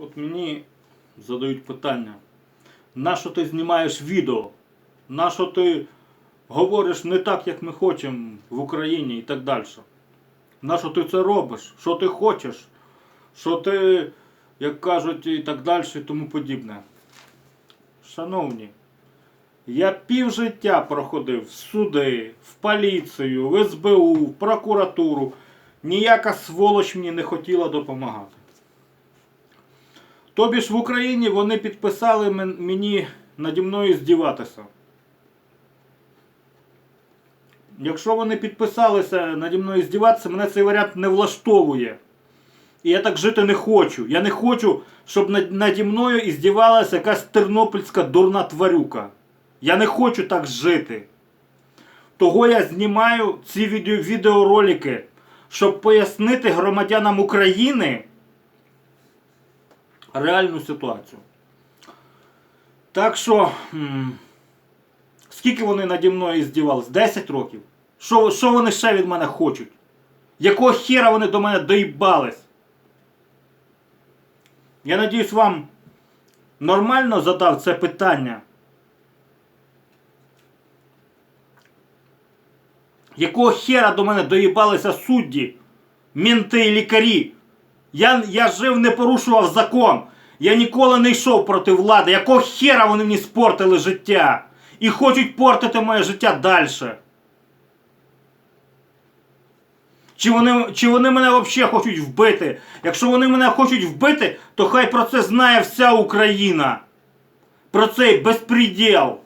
От мені задають питання, на що ти знімаєш відео? На що ти говориш не так, як ми хочемо в Україні і так далі? На що ти це робиш? Що ти хочеш? Що ти, як кажуть, і так далі, і тому подібне. Шановні, я півжиття проходив в суди, в поліцію, в СБУ, в прокуратуру. Ніяка сволоч мені не хотіла допомагати. Тобі ж в Україні вони підписали мені наді мною здіватися. Якщо вони підписалися наді мною здіватися, мене цей варіант не влаштовує. І я так жити не хочу. Я не хочу, щоб наді мною іздівалася якась тернопільська дурна тварюка. Я не хочу так жити. Того я знімаю ці відео, відеоролики, щоб пояснити громадянам України реальну ситуацію. Так що, скільки вони наді мною здівались? 10 років. Що, що вони ще від мене хочуть? Якого хера вони до мене доїбались? Я надіюсь, вам нормально задав це питання. Якого хера до мене доїбалися судді, мінти і лікарі? Я, я жив, не порушував закон. Я ніколи не йшов проти влади. Якого хера вони мені спортили життя? І хочуть портити моє життя далі. Чи вони, чи вони мене взагалі хочуть вбити? Якщо вони мене хочуть вбити, то хай про це знає вся Україна. Про цей безпреділ.